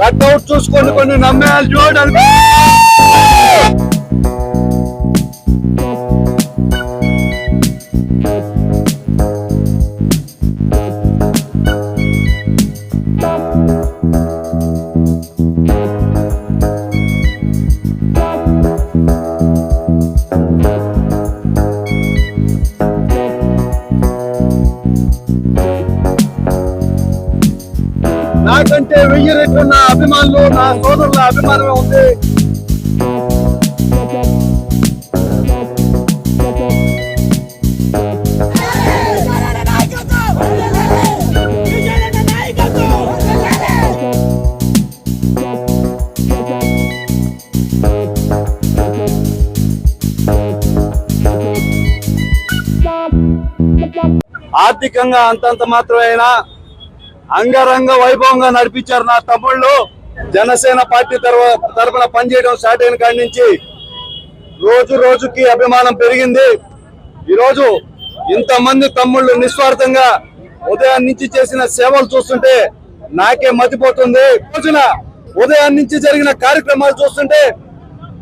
Cutout చూసుకోండి కొన్ని నమ్మేయాలి చూడండి. నాకంటే వెయ్యి రెట్లు నా అభిమానులు నా సోదరుల అభిమానమే ఉంది. ఆర్థికంగా అంతంత మాత్రమేనా? అంగరంగ వైభవంగా నడిపించారు నా తమ్ముళ్ళు. జనసేన పార్టీ తరఫున తరఫున పనిచేయడం స్టార్ట్ అయిన కాడి నుంచి రోజు రోజుకి అభిమానం పెరిగింది. ఈరోజు ఇంతమంది తమ్ముళ్ళు నిస్వార్థంగా ఉదయం నుంచి చేసిన సేవలు చూస్తుంటే నాకే మతిపోతుంది. రోజున ఉదయం నుంచి జరిగిన కార్యక్రమాలు చూస్తుంటే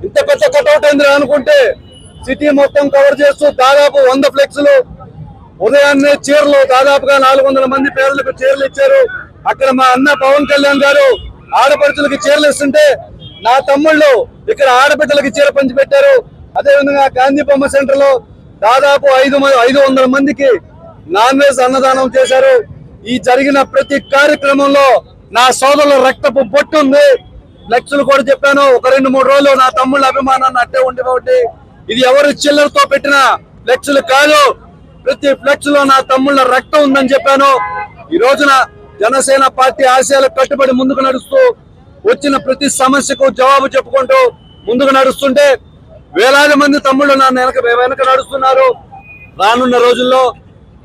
ఇంత పెద్ద కటౌట్ అయింది అనుకుంటే సిటీ మొత్తం కవర్ చేస్తూ దాదాపు వంద ఫ్లెక్స్లు ఉదయాన్నే చీరలు దాదాపుగా నాలుగు వందల మంది పేదలకు చీరలు ఇచ్చారు. అక్కడ మా అన్న పవన్ కళ్యాణ్ గారు ఆడపడుచులకి చీరలు ఇస్తుంటే నా తమ్ముళ్ళు ఇక్కడ ఆడబిడ్డలకి చీర పంచిపెట్టారు. అదేవిధంగా గాంధీ బొమ్మ సెంటర్లో దాదాపు ఐదు ఐదు వందల మందికి నాన్ వెజ్ అన్నదానం చేశారు. ఈ జరిగిన ప్రతి కార్యక్రమంలో నా సోదరుల రక్తపు బొట్టు ఉంది. లక్షలు కూడా చెప్పాను. ఒక రెండు మూడు రోజులు నా తమ్ముళ్ళ అభిమానాన్ని అట్టే ఉండి కాబట్టి ఇది ఎవరు చిల్లరతో పెట్టిన లక్షలు కాదు. ప్రతి ఫ్లెక్స్లో నా తమ్ముళ్ళ రక్తం ఉందని చెప్పాను. ఈ రోజున జనసేన పార్టీ ఆశయాలకు కట్టుబడి ముందుకు నడుస్తూ వచ్చిన ప్రతి సమస్యకు జవాబు చెప్పుకుంటూ ముందుకు నడుస్తుంటే వేలాది మంది తమ్ముళ్ళు నా వెనక వెనక నడుస్తున్నారు. రానున్న రోజుల్లో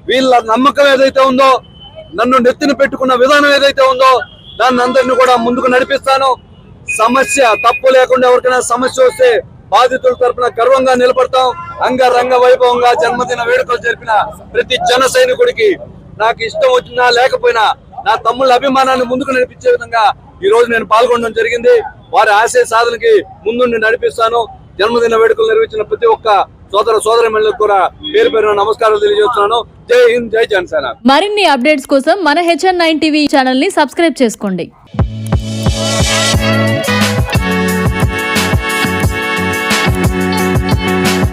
వీళ్ళ నమ్మకం ఏదైతే ఉందో నన్ను నెత్తిన పెట్టుకున్న విధానం ఏదైతే ఉందో దాన్ని అందరిని కూడా ముందుకు నడిపిస్తాను. సమస్య తప్పు లేకుండా ఎవరికైనా సమస్య వస్తే బాధితుల తరపున గర్వంగా నిలబడతాం. అంగరంగ వైభవంగా జన్మదిన వేడుకలు జరిపిన ప్రతి జన సైనికుడికి నాకు ఇష్టం వచ్చినా లేకపోయినా నా తమ్ముళ్ళ అభిమానాన్ని ముందుకు నడిపించే విధంగా ఈ రోజు నేను పాల్గొనడం జరిగింది. వారి ఆశయ సాధనకి ముందుండి నడిపిస్తాను. జన్మదిన వేడుకలు నిర్వహించిన ప్రతి ఒక్క సోదర సోదరి కూడా పేరు పేరున నమస్కారాలు తెలియజేస్తున్నాను. జై హింద్ జై జనసేన. మరిన్ని అప్డేట్స్ కోసం మన హెచ్ఎన్ నైన్ టీవీ ఛానల్ని సబ్స్క్రైబ్ చేసుకోండి.